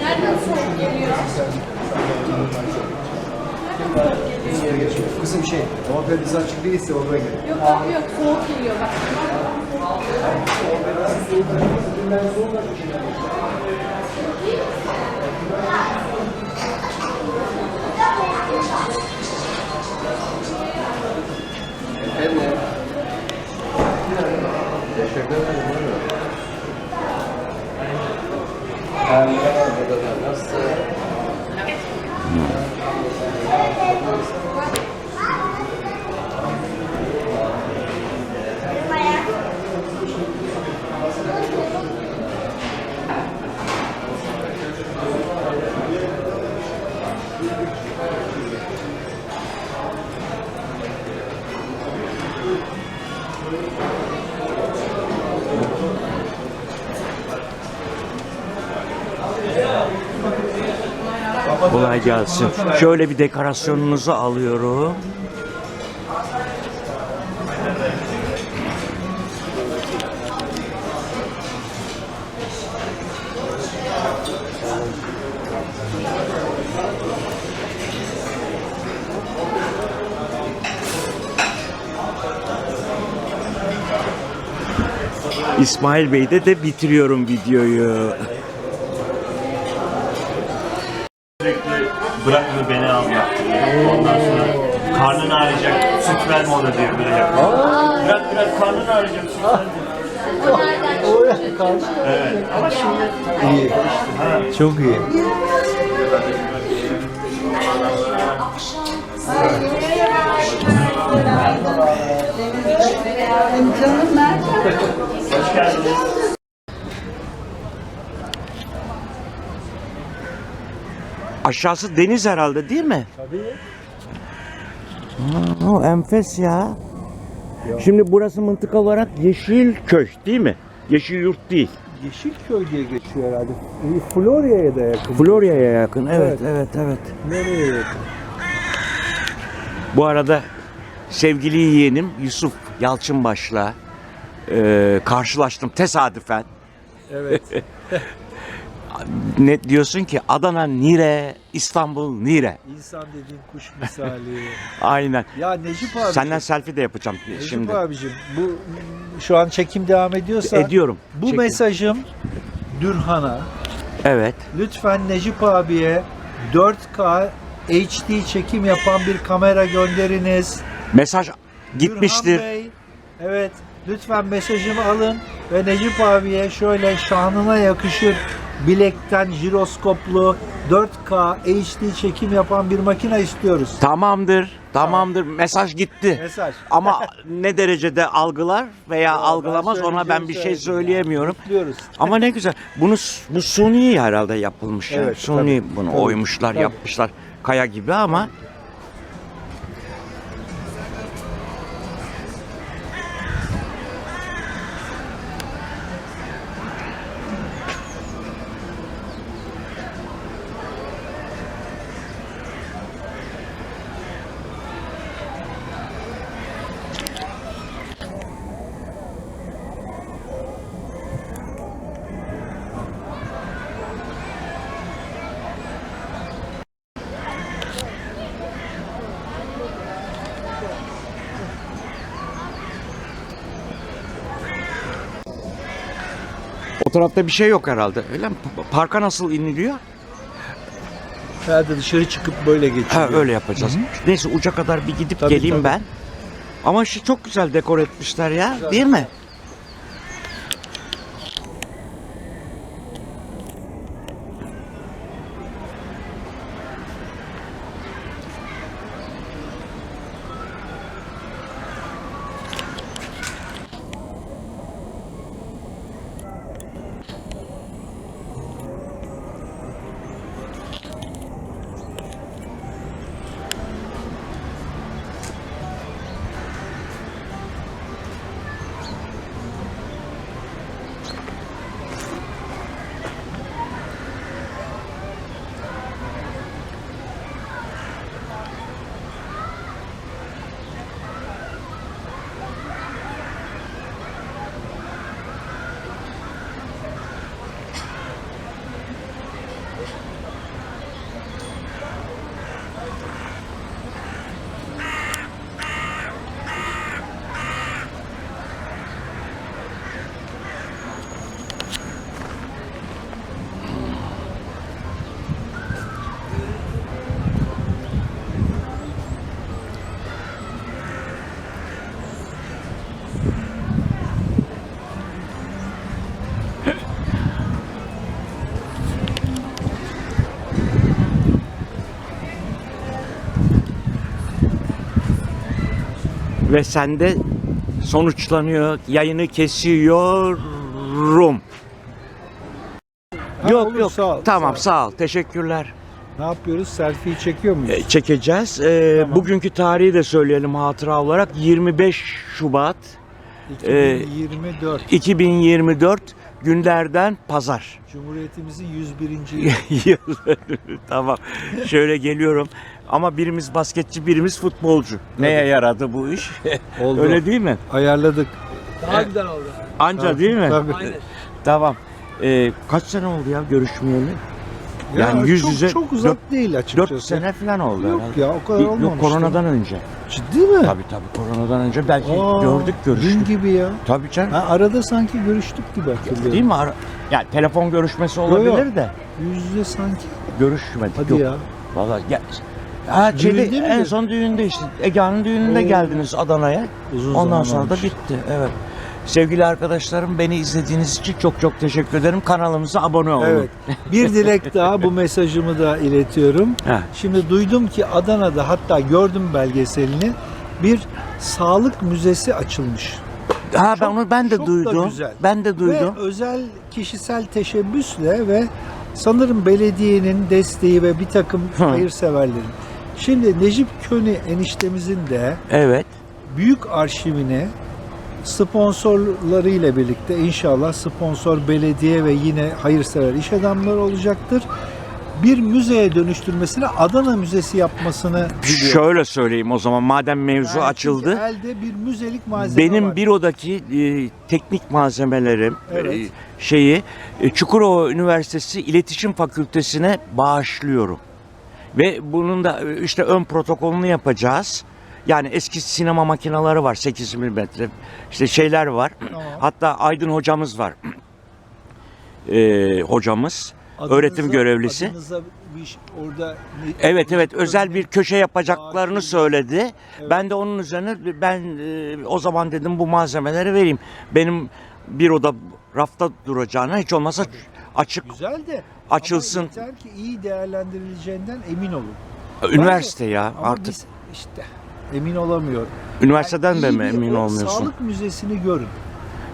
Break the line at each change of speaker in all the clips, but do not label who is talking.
soğuk geliyor.
Kızım şey, hava perdesi açık değilse odaya gel.
Yok abi yok soğuk geliyor bak.
Efendim. Teşekkür ederim. Buyurun. Merhaba,
Kolay gelsin. Şöyle bir dekorasyonunuzu alıyorum. İsmail Bey'de de bitiriyorum videoyu.
Ona diyor böyle yapıyor. Bırak bırak karnın ağrıyacak.
Oraya karşı.
Evet. Ama şimdi
İyi. Çok iyi.
hoş geldiniz.
Aşağısı deniz herhalde değil mi?
Tabii.
O enfes ya. Şimdi burası mıntıka olarak Yeşilköy değil mi? Yeşil yurt değil.
Yeşilköy diye geçiyor herhalde. Florya'ya da yakın.
Florya'ya yakın. Evet,
Evet.
evet, evet.
Nereye yakın?
Bu arada sevgili yeğenim Yusuf Yalçınbaş'la e, karşılaştım tesadüfen.
Evet.
Ne diyorsun ki Adana nire, İstanbul nire.
İnsan dediğin kuş misali.
Aynen.
ya Necip abi.
Senden selfie de yapacağım
Necip
şimdi.
abicim bu şu an çekim devam ediyorsa
Ediyorum.
bu
Çekin.
mesajım Dürhan'a
Evet.
lütfen Necip abiye 4K HD çekim yapan bir kamera gönderiniz.
Mesaj gitmiştir.
Dürhan Bey, evet lütfen mesajımı alın ve Necip abiye şöyle şanına yakışır bilekten jiroskoplu 4K HD çekim yapan bir makine istiyoruz.
Tamamdır. Tamamdır. Mesaj gitti.
Mesaj.
Ama ne derecede algılar veya algılamaz ona ben bir şey söyleyemiyorum.
Kutluyoruz.
Ama ne güzel. Bunu bu suni herhalde yapılmış. ya.
Evet,
suni
tabii,
bunu oymuşlar, yapmışlar. Kaya gibi ama o tarafta bir şey yok herhalde. Öyle mi? Pa- Parka nasıl iniliyor?
Herhalde dışarı çıkıp böyle geçiyor.
Ha öyle yapacağız. Neyse uca kadar bir gidip
Tabii,
geleyim
tabii.
ben. Ama şu çok güzel dekor etmişler ya, değil mi? Ve sende sonuçlanıyor. Yayını kesiyorum.
Ha,
yok
olur,
yok.
sağ ol,
tamam
sağ ol.
sağ ol. Teşekkürler.
Ne yapıyoruz? Selfie'yi çekiyor muyuz?
E, Çekeceğiz. E,
Tamam.
Bugünkü tarihi de söyleyelim hatıra olarak 25 Şubat
2024.
2024 günlerden pazar.
Cumhuriyetimizin 101. yılı.
Yıl. tamam. Şöyle geliyorum. Ama birimiz basketçi, birimiz futbolcu. Neye yaradı bu iş?
Oldu.
Öyle değil mi?
Ayarladık.
Daha güzel oldu.
Anca değil mi?
Tabii.
Aynen.
Tamam. E, kaç sene oldu ya görüşmeyeli?
Ya
Yani yüz
çok,
yüze
çok uzak değil açıkçası.
4 sene falan oldu
Yok
herhalde.
ya o kadar olmamıştı.
Yok koronadan önce.
Ciddi mi?
Tabii tabii koronadan önce belki
Aa,
gördük
Dün
görüştük.
gibi ya.
Tabii canım.
Ha, arada sanki görüştük gibi hatırlıyorum.
Değil mi? Ara- Yani telefon görüşmesi olabilir
yo.
de
Yüz yüze sanki.
görüşmedik.
Hadi
Yok.
ya.
Vallahi ya, ha,
Düğünde
en
miydi?
son düğünde işte Ege'nin düğününde
Oo.
geldiniz Adana'ya.
Uzun
Ondan
zaman
sonra da
olmuş.
bitti. Evet. Sevgili arkadaşlarım beni izlediğiniz için çok çok teşekkür ederim. Kanalımıza abone olun.
Evet. Bir dilek daha bu mesajımı da iletiyorum.
Heh.
Şimdi duydum ki Adana'da hatta gördüm belgeselini bir sağlık müzesi açılmış.
Ha ben
Çok-
onu ben de
çok da
duydum.
güzel.
Ben de duydum.
Ve özel kişisel teşebbüsle ve sanırım belediyenin desteği ve bir takım
Hı.
hayırseverlerin. Şimdi Necip Köni eniştemizin de
Evet.
büyük arşivine sponsorlarıyla birlikte inşallah sponsor belediye ve yine hayırsever iş adamları olacaktır. Bir müzeye dönüştürmesine Adana Müzesi yapmasını diliyorum.
Şöyle söyleyeyim o zaman madem mevzu
Yani
açıldı.
elde bir müzelik malzeme
Benim
var.
bürodaki e, teknik malzemelerim
Evet.
e, şeyi e, Çukurova Üniversitesi İletişim Fakültesine bağışlıyorum. Ve bunun da e, işte ön protokolünü yapacağız. Yani eski sinema makineleri var 8 milimetre. işte şeyler var.
Tamam.
Hatta Aydın hocamız var. E, hocamız.
Adınıza-
öğretim görevlisi.
adınıza bir şey- orada ne-
Evet evet özel bir köşe yapacaklarını
Bağışlayın.
söyledi.
Evet.
Ben de onun üzerine ben e, o zaman dedim bu malzemeleri vereyim. Benim bir oda rafta duracağına hiç olmazsa açık
güzel de
açılsın.
ama yeter ki iyi değerlendirileceğinden emin olun.
Üniversite ya
Ama
artık.
biz işte emin olamıyorum.
Üniversiteden de
iyi
mi
bir
emin olmuyorsun?
Sağlık müzesini görün.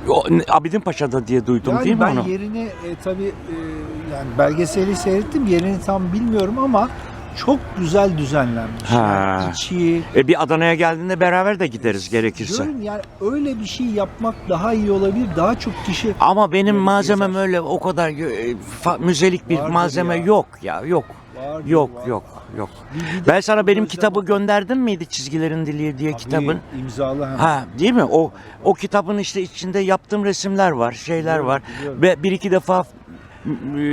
O, Abidin Paşa'da diye duydum
yani
değil mi
ben
onu?
yerini e, tabii e, yani belgeseli seyrettim. Yerini tam bilmiyorum ama çok güzel düzenlenmiş.
Ha.
Yani içi,
E bir Adana'ya geldiğinde beraber de gideriz gerekirse.
Görün yani öyle bir şey yapmak daha iyi olabilir. Daha çok kişi
Ama benim malzemem
gezer.
öyle o kadar e, fa- müzelik bir
Vardır
malzeme
ya.
yok ya yok.
Vardır,
Yok
var.
yok yok.
Bir- bir de
Ben sana benim
özel-
kitabı gönderdim miydi çizgilerin dili diye
Tabii,
kitabın?
imzalı hem.
Ha değil mi? O o kitabın işte içinde yaptığım resimler var, şeyler var.
biliyorum.
Ve bir iki defa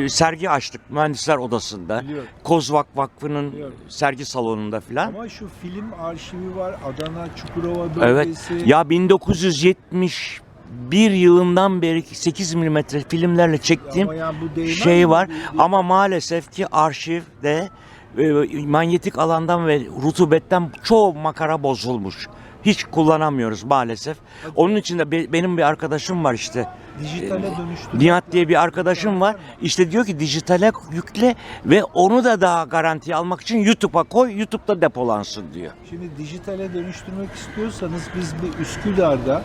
sergi açtık mühendisler odasında.
Biliyorum.
Kozvak Vakfı'nın
Biliyorum.
sergi salonunda filan.
Ama şu film arşivi var. Adana Çukurova
Evet.
bölgesi.
Ya 1971 yılından beri 8 milimetre filmlerle çektiğim
yani
şey var.
Bir- bir-
Ama maalesef ki arşivde e, manyetik alandan ve rutubetten çoğu makara bozulmuş. Hiç kullanamıyoruz maalesef. Onun için de be- benim bir arkadaşım var işte.
dijitale dönüştürmek
Nihat diye bir arkadaşım var. İşte diyor ki dijitale yükle ve onu da daha garantiye almak için YouTube'a koy. YouTube'da depolansın diyor.
Şimdi dijitale dönüştürmek istiyorsanız biz bir Üsküdar'da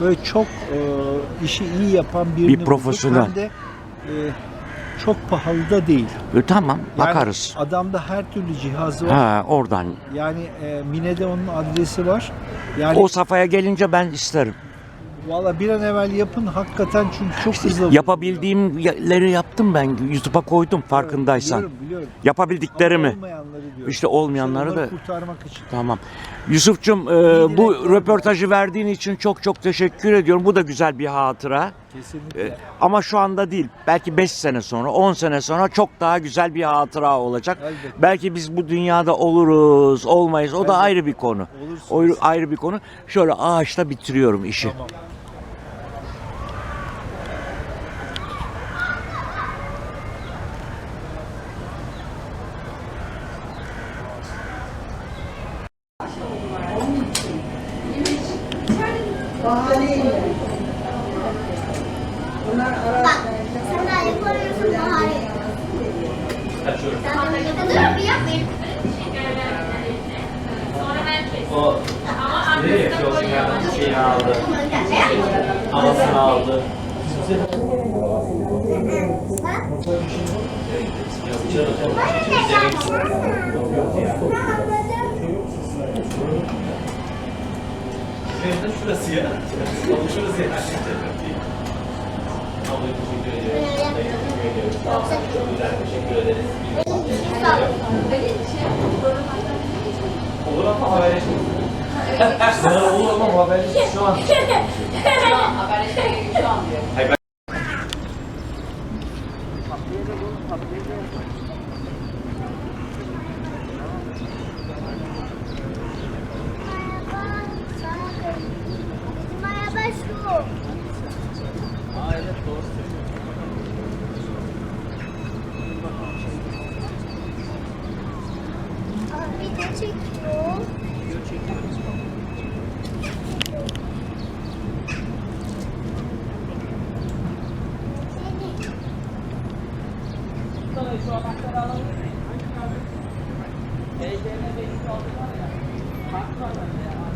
böyle çok e, işi iyi yapan birini
Bir
bulduk.
profesyonel.
Hem de e, çok pahalı da değil.
E, tamam
Yani
bakarız.
Adamda her türlü cihaz var.
Ha oradan.
Yani e, Mine'de onun adresi var. Yani
O safhaya gelince ben isterim.
valla bir an evvel yapın hakikaten çünkü çok hızlı.
Yapabildiğimleri yaptım ben. YouTube'a koydum farkındaysan.
Biliyorum biliyorum.
Yapabildiklerimi.
Ama olmayanları diyorum.
İşte olmayanları
onları
da
kurtarmak için.
Tamam. Yusuf'cum e, bu röportajı verdiğin için çok çok teşekkür ediyorum. Bu da güzel bir hatıra.
Kesinlikle.
E, ama şu anda değil. Belki 5 sene sonra, 10 sene sonra çok daha güzel bir hatıra olacak.
Elbette.
Belki biz bu dünyada oluruz, olmayız. O da
Elbette.
ayrı bir konu.
Olursunuz.
O ayrı bir konu. Şöyle ağaçta bitiriyorum işi.
Tamam.
Bak, sen daha yapamıyorsun bahane. Yapmayın.
O nereye yapıyorsun?
şeyini aldı. Anasını aldı. Şurası ya. Şurası ya. Abla teşekkür ediyorum. Teşekkür. Çok. Teşekkür ederiz. Olur ama haberleşmeyiz. Olur ama haberleşmeyiz şu an.
Haberleşmeye şu an diyor. Şu anahtarı alabilir miyim? Ejderine benim kaldı var ya. Farklı anahtar.